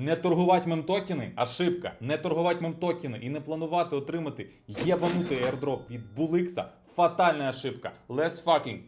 Не торгувати мемтокени – ошибка. Не торгувати мемтокени і не планувати отримати єбанутий airdrop від Буликса – фатальна ошибка. Less fucking.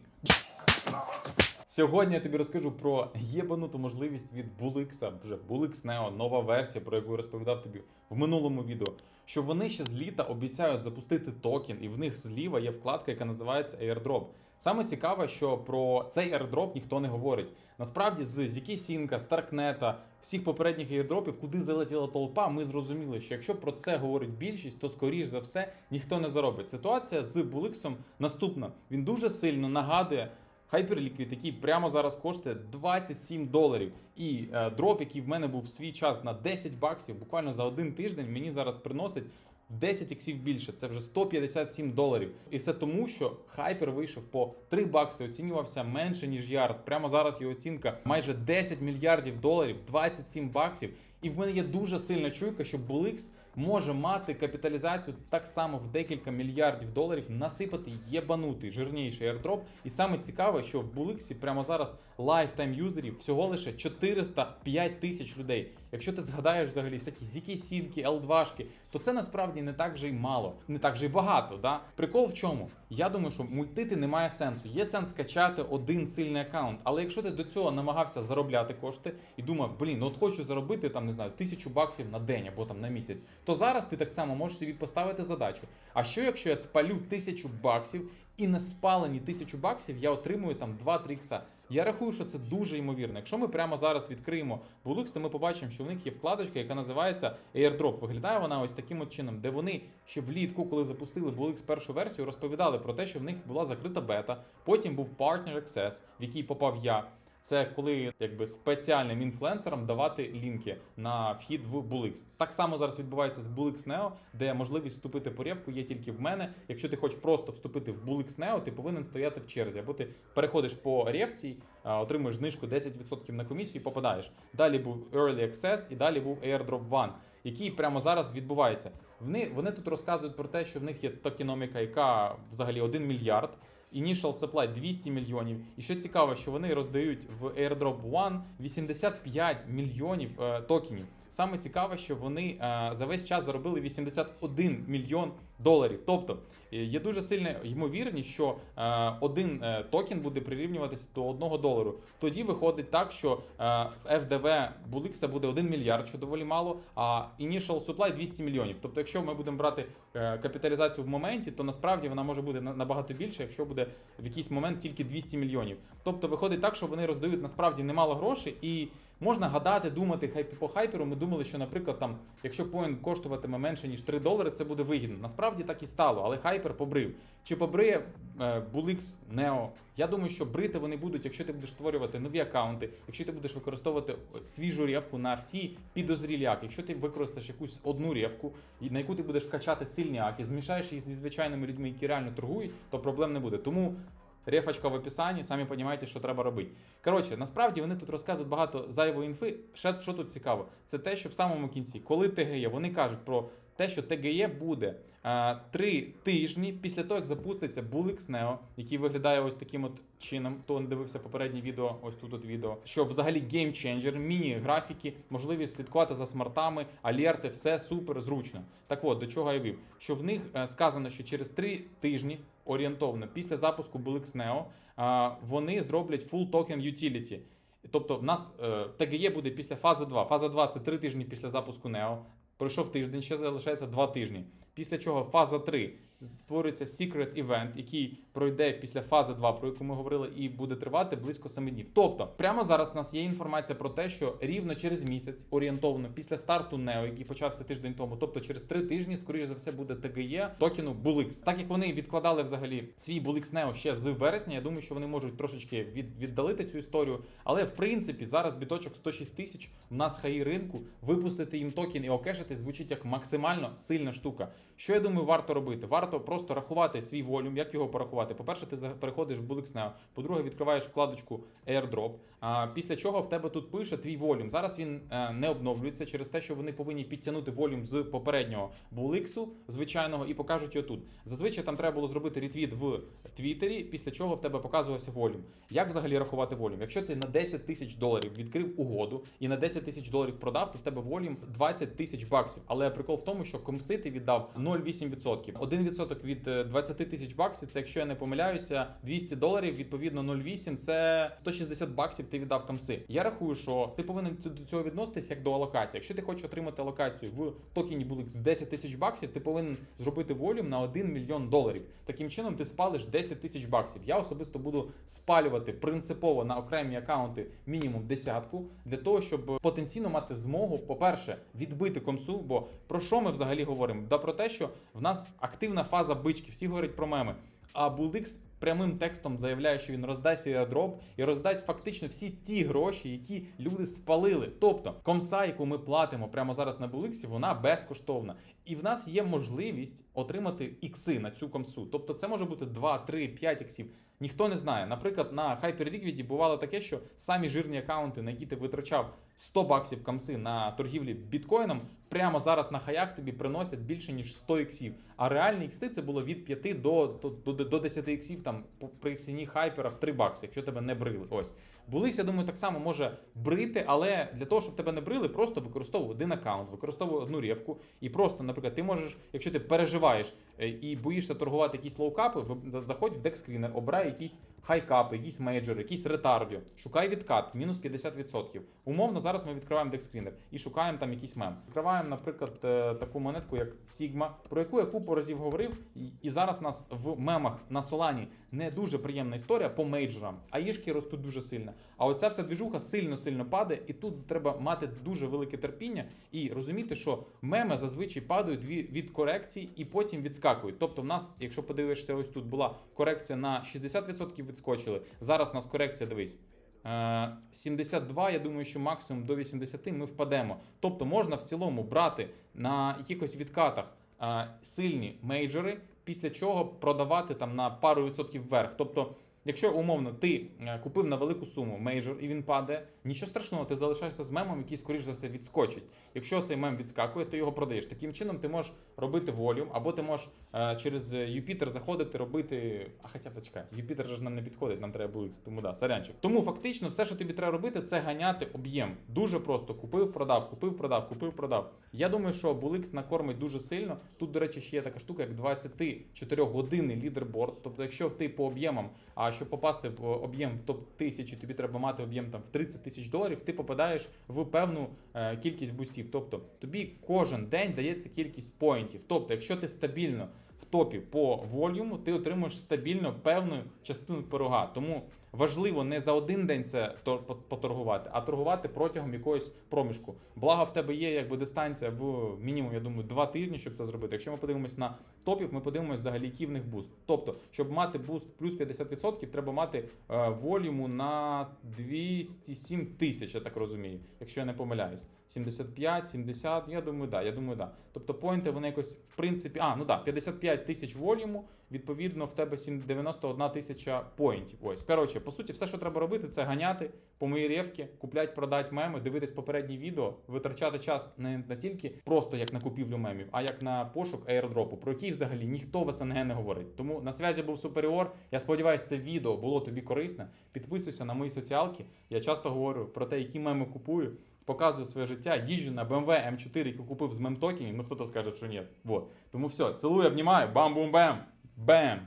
Сьогодні я тобі розкажу про єбануту можливість від Буликса, вже Буликс Neo, нова версія, про яку я розповідав тобі в минулому відео. Що вони ще з літа обіцяють запустити токен, і в них зліва є вкладка, яка називається Airdrop. Саме цікаве, що про цей airdrop ніхто не говорить. Насправді, з ZK Сінка, Старкнета, всіх попередніх airdropів, куди залетіла толпа, ми зрозуміли, що якщо про це говорить більшість, то скоріш за все ніхто не заробить. Ситуація з Буликсом наступна. Він дуже сильно нагадує. Hyperliquid, який прямо зараз коштує 27 доларів. І е, дроп, який в мене був в свій час на 10 баксів, буквально за один тиждень, мені зараз приносить в 10 іксів більше. Це вже 157 доларів. І все тому, що Hyper вийшов по 3 бакси, оцінювався менше ніж ярд. Прямо зараз його оцінка майже 10 мільярдів доларів, 27 баксів. І в мене є дуже сильна чуйка, що Bulix може мати капіталізацію так само в декілька мільярдів доларів, насипати єбанутий жирніший airdrop. І саме цікаве, що в Буликсі прямо зараз лайфтайм юзерів всього лише 405 тисяч людей. Якщо ти згадаєш взагалі всякі zk сінки L2, то це насправді не так вже й мало, не так же й багато. Да? Прикол в чому? Я думаю, що мультити немає сенсу. Є сенс качати один сильний аккаунт, але якщо ти до цього намагався заробляти кошти і думав, блін, ну от хочу заробити там, не знаю, тисячу баксів на день або там на місяць, то зараз ти так само можеш собі поставити задачу. А що якщо я спалю тисячу баксів і на спалені тисячу баксів я отримую там 2-3 ікса? Я рахую, що це дуже ймовірно. Якщо ми прямо зараз відкриємо Bulux, то ми побачимо, що в них є вкладочка, яка називається Airdrop. Виглядає вона ось таким от чином, де вони ще влітку, коли запустили Bulux першу версію, розповідали про те, що в них була закрита бета. Потім був Partner Access, в який попав я. Це коли якби спеціальним інфлюенсерам давати лінки на вхід в Bulix. Так само зараз відбувається з Bulix Neo, де можливість вступити по ревку є тільки в мене. Якщо ти хочеш просто вступити в Bulix Neo, ти повинен стояти в черзі, або ти переходиш по ревці, отримуєш знижку 10% на комісію і попадаєш. Далі був Early Access і далі був Airdrop One, який прямо зараз відбувається. Вони, вони тут розказують про те, що в них є токеноміка, яка взагалі 1 мільярд. Initial supply 200 мільйонів. І що цікаво, що вони роздають в Airdrop One 85 мільйонів е, токенів. Саме цікаве, що вони е, за весь час заробили 81 мільйон доларів. Тобто е, є дуже сильна ймовірність, що е, один е, токен буде прирівнюватися до 1 долару. Тоді виходить так, що е, FDV Буликса буде 1 мільярд, що доволі мало, а Initial Supply 200 мільйонів. Тобто, якщо ми будемо брати капіталізацію в моменті, то насправді вона може бути на- набагато більше, якщо буде в якийсь момент тільки 200 мільйонів. Тобто виходить так, що вони роздають насправді немало грошей і. Можна гадати, думати хайп по хайперу. Ми думали, що, наприклад, там, якщо поін коштуватиме менше ніж 3 долари, це буде вигідно. Насправді так і стало, але хайпер побрив. Чи побриє е, Bulix Neo? Я думаю, що брити вони будуть, якщо ти будеш створювати нові аккаунти, якщо ти будеш використовувати свіжу ревку на всі підозрілі аки, якщо ти використаєш якусь одну ревку, і на яку ти будеш качати сильні аки, змішаєш їх зі звичайними людьми, які реально торгують, то проблем не буде. Тому Рефочка в описанні, самі розумієте, що треба робити. Коротше, насправді вони тут розказують багато зайвої інфи. Ще що тут цікаво, це те, що в самому кінці, коли ТГЄ, вони кажуть про те, що ТГЄ буде три тижні після того, як запуститься Bulix Neo, який виглядає ось таким от чином. Хто не дивився попереднє відео, ось тут от відео. Що взагалі геймченджер, міні-графіки, можливість слідкувати за смартами, алерти, все супер зручно. Так от, до чого я вів? Що в них е, сказано, що через три тижні орієнтовно після запуску Bulix Neo вони зроблять full token utility. Тобто, в нас е, буде після фази 2. Фаза 2 це 3 тижні після запуску Neo. Пройшов тиждень, ще залишається два тижні. Після чого фаза 3 створюється secret event, який пройде після фази 2, про яку ми говорили, і буде тривати близько 7 днів. Тобто, прямо зараз у нас є інформація про те, що рівно через місяць, орієнтовно після старту Neo, який почався тиждень тому, тобто через 3 тижні, скоріш за все, буде ТГЄ токену Bulix. Так як вони відкладали взагалі свій Bulix Neo ще з вересня, я думаю, що вони можуть трошечки від, віддалити цю історію. Але в принципі зараз біточок 106 тисяч. В нас хаї ринку випустити їм токен і окешити звучить як максимально сильна штука. Що я думаю, варто робити? Варто просто рахувати свій волюм. Як його порахувати? По-перше, ти переходиш в BullXNeo, по-друге, відкриваєш вкладочку AirDrop. Після чого в тебе тут пише твій волюм. Зараз він е, не обновлюється через те, що вони повинні підтягнути волюм з попереднього BullX, звичайного, і покажуть його тут. Зазвичай там треба було зробити ретвіт в Твіттері, після чого в тебе показувався волюм. Як взагалі рахувати волюм? Якщо ти на 10 тисяч доларів відкрив угоду і на 10 тисяч доларів продав, то в тебе волюм 20 тисяч баксів. Але прикол в тому, що комси ти віддав 0,8%. 1% від е, 20 тисяч баксів, це якщо я не помиляюся, 200 доларів, відповідно 0,8 це 160 баксів ти віддав комси. Я рахую, що ти повинен до цього відноситись як до алокації. Якщо ти хочеш отримати алокацію в токені BullX 10 тисяч баксів, ти повинен зробити волюм на 1 мільйон доларів. Таким чином ти спалиш 10 тисяч баксів. Я особисто буду спалювати принципово на окремі акаунти мінімум десятку для того, щоб потенційно мати змогу, по-перше, відбити комсу. Бо про що ми взагалі говоримо? Да про те, що в нас активна фаза бички, всі говорять про меми. А BullX прямим текстом заявляє, що він роздасть airdrop і роздасть фактично всі ті гроші, які люди спалили. Тобто комса, яку ми платимо прямо зараз на BullX, вона безкоштовна. І в нас є можливість отримати ікси на цю комсу. Тобто це може бути 2, 3, 5 іксів. Ніхто не знає. Наприклад, на HyperLiquid бувало таке, що самі жирні акаунти, на які ти витрачав 100 баксів комси на торгівлі біткоїном, прямо зараз на хаях тобі приносять більше ніж 100 іксів. А реальні ікси це було від 5 до, до, до, до 10 іксів там при ціні хайпера в 3 бакси, якщо тебе не брили. Ось. Буликс, я думаю, так само може брити, але для того, щоб тебе не брили, просто використовуй один аккаунт, використовуй одну рівку. І просто, наприклад, ти можеш, якщо ти переживаєш е, і боїшся торгувати якісь лоукапи, заходь в декскрінер, обирай якісь хайкапи, якісь мейджори, якісь ретардіо, шукай відкат, мінус 50%. Умовно, зараз ми відкриваємо декскрінер і шукаємо там якийсь мем. Відкриваємо, наприклад, е, таку монетку, як Sigma, про яку я купу разів говорив, і зараз у нас в мемах на Solani не дуже приємна історія по мейджорам, а їжки ростуть дуже сильно. А оця вся двіжуха сильно-сильно падає, і тут треба мати дуже велике терпіння і розуміти, що меми зазвичай падають від, корекцій і потім відскакують. Тобто, в нас, якщо подивишся, ось тут була корекція на 60% відскочили. Зараз у нас корекція, дивись. е, 72, я думаю, що максимум до 80 ми впадемо. Тобто можна в цілому брати на якихось відкатах е, сильні мейджори, після чого продавати там на пару відсотків вверх. Тобто, якщо умовно ти е, купив на велику суму мейджор і він падає, нічого страшного, ти залишаєшся з мемом, який скоріш за все відскочить. Якщо цей мем відскакує, ти його продаєш. Таким чином ти можеш робити волюм, або ти можеш е, через Юпітер заходити, робити. А хоча почекай, Юпітер ж нам не підходить, нам треба було, тому да, сорянчик. Тому фактично все, що тобі треба робити, це ганяти об'єм. Дуже просто купив, продав, купив, продав, купив, продав. Я думаю, що Буликс накормить дуже сильно. Тут, до речі, ще є така штука, як 24 годинний лідерборд. Тобто, якщо ти по об'ємам, а щоб попасти в об'єм в топ 1000 тобі треба мати об'єм там в 30 тисяч доларів, ти попадаєш в певну е, кількість бустів. Тобто тобі кожен день дається кількість поінтів. Тобто, якщо ти стабільно в топі по волюму, ти отримуєш стабільно певну частину пирога. Тому важливо не за один день це тор- поторгувати, а торгувати протягом якогось проміжку. Благо в тебе є якби дистанція в мінімум, я думаю, два тижні, щоб це зробити. Якщо ми подивимось на топів, ми подивимось взагалі, який в них буст. Тобто, щоб мати буст плюс 50%, треба мати е, волюму на 207 тисяч, я так розумію, якщо я не помиляюсь. 75, 70, я думаю, да, я думаю, да. Тобто поінти вони якось, в принципі, а, ну да, 55 тисяч волюму, відповідно, в тебе сім- 91 тисяча поінтів. Ось. Коротше, по суті, все, що треба робити, це ганяти по моїй ревки, куплять, продать меми, дивитись попередні відео, витрачати час не, не тільки просто як на купівлю мемів, а як на пошук аірдропу, про який взагалі ніхто в СНГ не говорить. Тому на зв'язі був Суперіор. Я сподіваюся, це відео було тобі корисне. Підписуйся на мої соціалки. Я часто говорю про те, які меми купую. Показую своє життя, їжджу на BMW M4, яку купив з мемтокенів, ну хто-то скаже, що ні. Вот. Тому все, цілую, обнімаю, бам-бум-бем, бем!